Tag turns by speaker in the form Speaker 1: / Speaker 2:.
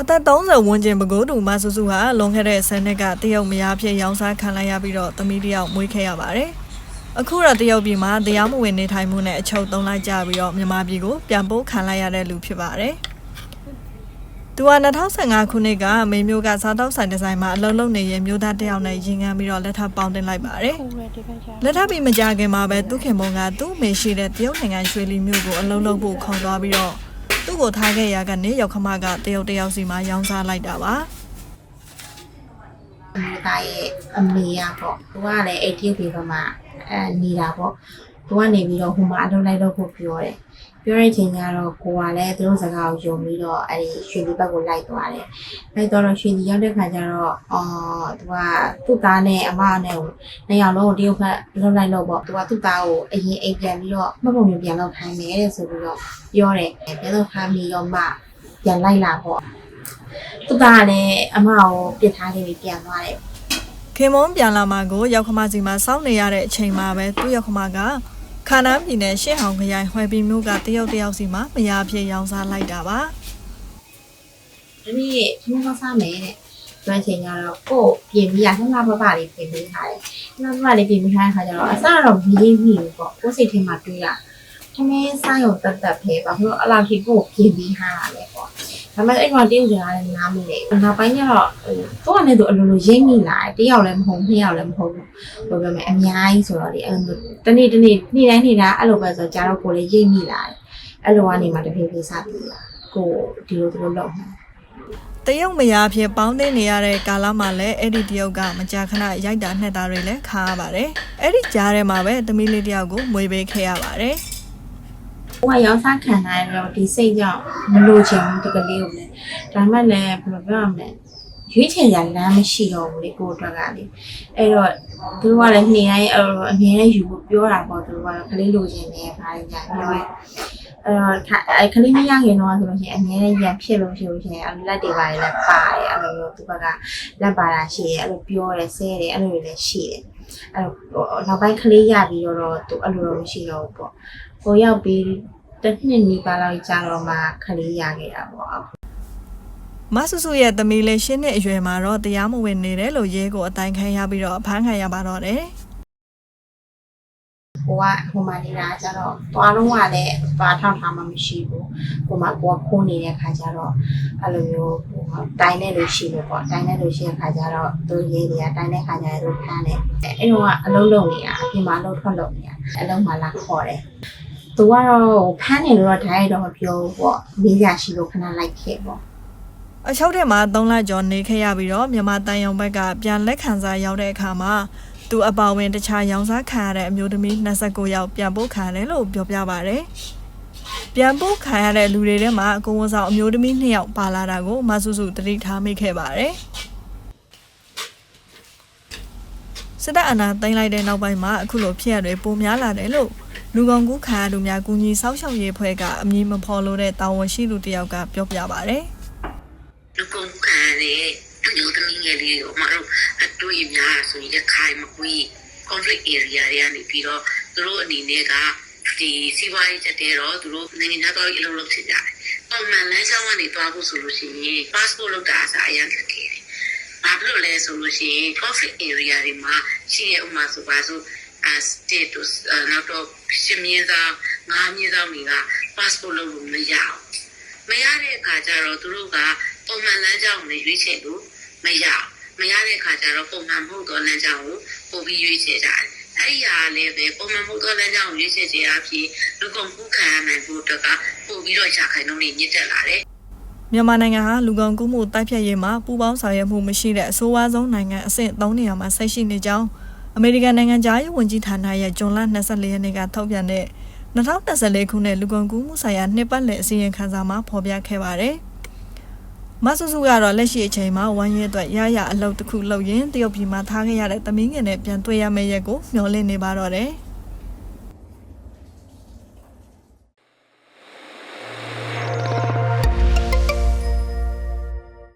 Speaker 1: အသက်30ဝန်းကျင်ပဲခူးတူမဆူဆူဟာလွန်ခဲ့တဲ့10နှစ်ကတရုတ်မယားဖြစ်ရောင်းစားခံလိုက်ရပြီးတော့သမီးတစ်ယောက်မွေးခဲ့ရပါတယ်။အခုတော့တရုတ်ပြည်မှာတရားမဝင်နေထိုင်မှုနဲ့အချုပ်သုံးလိုက်ကြပြီးတော့မြန်မာပြည်ကိုပြန်ပို့ခံလိုက်ရတဲ့လူဖြစ်ပါတယ်။သူက2015ခုနှစ်ကမေမျိုးကစားတောက်ဆိုင်ဒီဇိုင်းမှာအလုပ်လုပ်နေရင်မျိုးသားတစ်ယောက်နဲ့ရင်ခံပြီးတော့လက်ထပ်ပေါင်းတင်လိုက်ပါတယ်။
Speaker 2: ဟုတ်တယ်ဒီဘက်ကျ
Speaker 1: လက်ထပ်ပြီးမကြခင်မှာပဲသူခင်မုံကသူ့အမေရှိတဲ့တရုတ်နိုင်ငံရွှေလီမြို့ကိုအလုံးလုံးဖို့ခေါ်သွားပြီးတော့သူ့ ကိုထားခဲ့ရကနေရောက်ခမကတရုတ်တယောက်စီမှာရောင်းစားလိုက်တာပါ
Speaker 3: အမေသားရဲ့အမေရပေါ့သူကလည်းအဲ့ဒီပြေဘမှာအဲနေတာပေါ့ သူကနေပြီးတော့ဟိုမှာအလုပ်လိုက်တော့ဖို့ပြောတယ်ပြောတဲ့အချိန်ကျတော့ကိုကလည်းသူတို့စကားကိုယုံပြီးတော့အဲ့ဒီရွှေလီဘက်ကိုလိုက်သွားတယ်လိုက်တော့ရွှေလီရောက်တဲ့ခါကျတော့အော်သူကသူ့သားနဲ့အမနဲ့ကိုနှစ်ယောက်လုံးကိုတရုတ်ဘက်လှုပ်လိုက်လို့ပေါ့သူကသူ့သားကိုအရင်အိမ်ပြန်ပြီးတော့မှတ်ပုံမျိုးပြန်လောက်ခိုင်းမယ်တဲ့ဆိုပြီးတော့ပြောတယ်ပြန်လောက်ခိုင်းပြီးတော့မှပြန်လိုက်လာပေါ့သူ့သားကလည်းအမကိုပြစ်ထားခဲ့ပြီးပြန်သွားတယ်
Speaker 1: ခင်မုံပြန်လာမှကိုရောက်ခမစီမှာစောင့်နေရတဲ့အချိန်မှာပဲသူ့ရောက်ခမက ခါနားပြည်နယ်ရှစ်ဟောင်ခရိုင်ဟွယ်ပီမြို့ကတရုတ်တယောက်စီမှာမယားဖြစ်ရောင်းစားလိုက်တာပါ။
Speaker 3: ဒီနေ့ဒီမှာစားမယ်တဲ့။ကျွမ်းချိန်ကတော့ကို့ပြင်ပြီးရလှလှပပလေးပြင်ပေးထားတယ်။လှလှပပလေးပြင်ပေးထားတဲ့ခါကျတော့အစတော့မရင်းမိဘူးပေါ့။ကိုယ်စိတ်ထဲမှာတွေးတာ။ထမင်းစားရုံတက်တက်ပဲပါ။ဘလို့အလောက်ထိကို့ပြင်ပေးထားတာလေပေါ့။ ဒါပေမဲ့အဲ့မှာတယောက်ကြာလည်းနားမလဲ။နောက်ပိုင်းကျတော့ဟိုကိုကလည်းသူအလိုလိုရိမ့်မိလာတယ်။တယောက်လည်းမဟုတ်နှစ်ယောက်လည်းမဟုတ်ဘူး။ဘယ်လိုပဲအများကြီးဆိုတော့လေအဲ့လိုတနေ့တနေ့နေ့တိုင်းနေ့တိုင်းအဲ့လိုပဲဆိုကြတော့ကိုယ်လည်းရိမ့်မိလာတယ်။အဲ့လိုကနေမှတဖြည်းဖြည်းစပြီးလာ။ကိုဒီလိုဒီလိုလုပ်နေ
Speaker 1: တရုတ်မယားဖြစ်ပေါင်းသိနေရတဲ့ကာလမှာလည်းအဲ့ဒီတရုတ်ကမကြာခဏရိုက်တာနှက်တာတွေလည်းခါရပါတယ်အဲ့ဒီကြားထဲမှာပဲသမီးလေးတယောက်ကိုမွေးပေးခဲ့ရပါတယ်။
Speaker 3: ကိုကရောင်းစားခံနိုင်တော့ဒီစိတ်ကြောင့်မလို့ချင်ဘူးတကလေးကိုလည်းဒါမှလည်းဘယ်လိုပြောရမလဲရွေးချယ်ရလမ်းမရှိတော့ဘူးလေကိုယ့်အတွက်ကလေအဲ့တော့သူတို့ကလည်းနေတိုင်းအဲ့လိုအမြဲတမ်းယူဖို့ပြောတာပေါ့သူတို့ကကလေးလိုချင်တယ်ဗားညာပြောရဲအဲ့တော့ခအဲ့ကလေးမရခင်တော့ဆိုလို့ရှိရင်အမြဲတမ်းရံဖြစ်လို့ဖြစ်လို့ရှိရင်အဲ့လက်တွေပါလေလည်းပါတယ်အဲ့လိုမျိုးသူဘက်ကလက်ပါတာရှိတယ်အဲ့လိုပြောတယ်ဆဲတယ်အဲ့လိုတွေလည်းရှိတယ်အဲ့တော့နောက်ပိုင်းကလေးရပြီးတော့သူအဲ့လိုတော့မရှိတော့ဘူးပေါ့ ဟိုရောက်ပြီးတစ်နှစ်နီးပါးလောက်ကြာတော့မှခလေးရခဲ့တာပေါ့
Speaker 1: မဆူဆူရဲ့သမီးလေးရှင်းနှစ်အရွယ်မှာတော့တရားမဝင်နေတယ်လို့ရဲကိုအတိုင်ခံရပြီးတော့အဖမ်းခံရပါတော့တယ်
Speaker 3: ဟိုကဟိုမှာနေတာကျတော့သွားလုံးကလည်းပါထောက်ထားမှမရှိဘူးဟိုမှာကိုကခိုးနေတဲ့ခါကျတော့အဲ့လိုမျိုးဟိုတိုင်းတဲ့လူရှိလို့ပေါ့တိုင်းတဲ့လူရှိတဲ့ခါကျတော့သူရေးတွေကတိုင်းတဲ့ခါကျရင်သူဖမ်းတယ်အဲ့တော့ကအလုံးလုံးနေတာအပြင်မှာအလုံးထွက်လို့နေတာအလုံးမှာလာခေါ်တယ် သူကတော့ဖမ်းနေလို့တော့ဓာတ်ရိုက်တော့မပြောဘူးပေါ့မေးရရှိလို့ခဏလိုက်ခဲ့ပေါ့
Speaker 1: အချုပ်ထဲမှာ3လကျော်နေခဲ့ရပြီးတော့မြန်မာတန်ယုံဘက်ကပြန်လက်ခံစားရောက်တဲ့အခါမှာသူအပါဝင်တခြားရောင်းစားခံရတဲ့အမျိုးသမီး29ယောက်ပြန်ပို့ခံရတယ်လို့ပြောပြပါဗျ။ပြန်ပို့ခံရတဲ့လူတွေထဲမှာကိုဝန်ဆောင်အမျိုးသမီး2ယောက်ပါလာတာကိုမဆူဆူတတိထားမိခဲ့ပါတယ်။စစ်တပ်အာဏာသိမ်းလိုက်တဲ့နောက်ပိုင်းမှာအခုလိုဖြစ်ရတွေပိုများလာတယ်လို့ လူကုန်ကူးခံရသူများကူညီဆောက်ရှောက်ရေးဖွဲ့ကအမည်မဖော်လို့တဲ့တာဝန်ရှိသူတစ်ယောက်ကပြောပြပါဗျ။
Speaker 4: လူကုန်ခံရတဲ့အမျိုးသမီးငယ်လေးကိုမတို့အတွေ့အများဆိုရင်ရခိုင်မကွေး conflict area တွေကနေပြီးတော့သူတို့အနေနဲ့ကဒီစီးပွားရေးချက်တဲတော့သူတို့နိုင်ငံသားတော်ကြီးအလုပ်လုပ်ချင်ကြတယ်။ပုံမှန်လမ်းကြောင်းကနေသွားဖို့ဆိုလို့ရှိရင် passport လုပ်တာအစားအရန်ခက်ခဲတယ်။ဘာဖြစ်လို့လဲဆိုလို့ရှိရင် conflict area တွေမှာရှိရဥမာဆိုပါစို့ as status နောက်တော့ရှင်မြင်းသားငါးမြင်းသားတွေက passport လုပ်လို့မရအောင်မရတဲ့အခါကျတော့သူတို့ကပုံမှန်လမ်းကြောင်းကိုရွေးချယ်လို့မရအောင်မရတဲ့အခါကျတော့ပုံမှန်မဟုတ်သောလမ်းကြောင်းကိုပို့ပြီးရွေးချယ်ကြတယ်။အဲ့ဒီဟာလည်းပဲပုံမှန်မဟုတ်သောလမ်းကြောင်းကိုရွေးချယ်ခြင်းအပြင်လူကုန်ကူးခံရနိုင်ဖို့အတွက်ကပို့ပြီးတော့ရှာခိုင်နှုန်းတွေညစ်တက်လာတယ်
Speaker 1: မြန်မာနိုင်ငံဟာလူကုန်ကူးမှုတိုက်ဖျက်ရေးမှာပူးပေါင်းဆောင်ရွက်မှုမရှိတဲ့အဆိုးဝါးဆုံးနိုင်ငံအဆင့်3နေရာမှာဆက်ရှိနေကြောင်း အမေရိကန်နိုင်ငံသားရေးဝန်ကြီးဌာနရဲ့ဇွန်လ24ရက်နေ့ကထုတ်ပြန်တဲ့2024ခုနှစ်လူကုန်ကူးမှုဆိုင်ရာနှစ်ပတ်လည်အစည်းအဝေးခန်းစာမှာဖော်ပြခဲ့ပါတယ်။မဆူဆူကတော့လက်ရှိအချိန်မှာဝမ်းရဲအတွက်ရရအလုပ်တစ်ခုလုပ်ရင်တရုတ်ပြည်မှာထားခဲ့ရတဲ့သမီးငယ်နဲ့ပြန်တွေ့ရမယ့်ရက်ကိုမျှော်လင့်နေပါတော့တယ်။